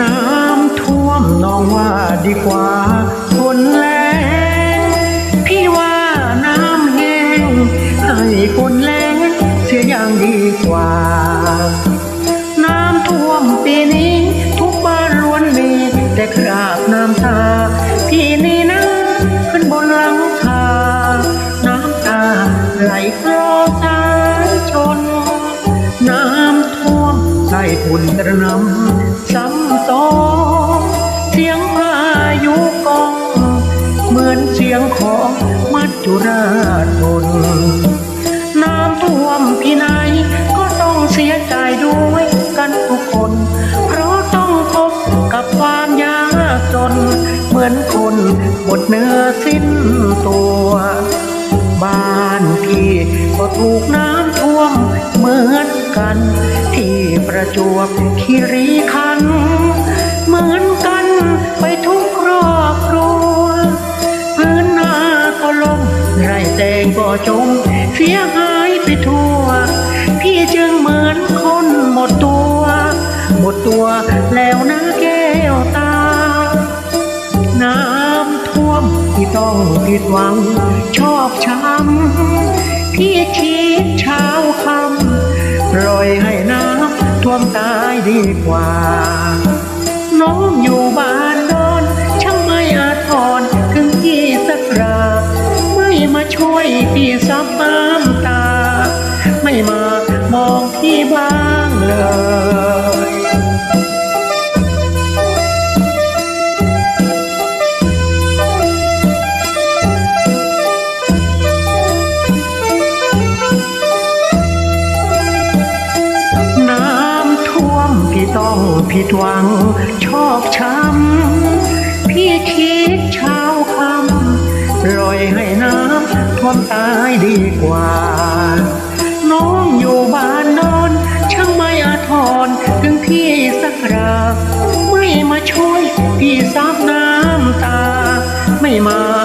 น้ำท่วมนองว่าดีกว่าคนแรงพี่ว่าน้ำแห้งให้คนแรงเสียอย่างดีกว่า น้ำท่วมปีนี้ทุกบ้านล้วนมีแต่คราบน้ำตาพี่นี่นะขึ้นบนหลังคาน้ำตาไหลคลอสาชน น้ำท่วมใส่ฝุ่นกระนำ มือนเสียงของมัจจุราชชนน้ำท่วมที่ไหนก็ต้องเสียใจด้วยกันทุกคน เพราะต้องพบกับความยากจน เหมือนคนหมดเนื้อสิ้นตัว บ้านพี่ก็ถูกน้ำท่วมเหมือนกัน ที่ประจวบคีรีขันธ์เหมือนกันไปทุก จมเสียหายไปทั่ว พี่จึงเหมือนคนหมดตัว หมดตัวแล้วนะแก้วตา น้ำท่วมที่ต้องผิดหวัง ชอบช้ำพี่คิดเช้าคำปล่อยให้น้ำท่วมตายดีกว่า น้องอยู่บ้านนอน ช่วยพี่ซับน้ำตา ไม่มามองพี่บ้างเลยน้ำท่วมพี่ต้องผิดหวังชอกช้ำ พี่คิดเช้าคำล่อยให้น้ำ ท่วมตายดีกว่า น้องอยู่บ้านนอน ช่างไม่อาทรถึงพี่สักราไม่มาช่วยพี่ซับน้ำตา ไม่มา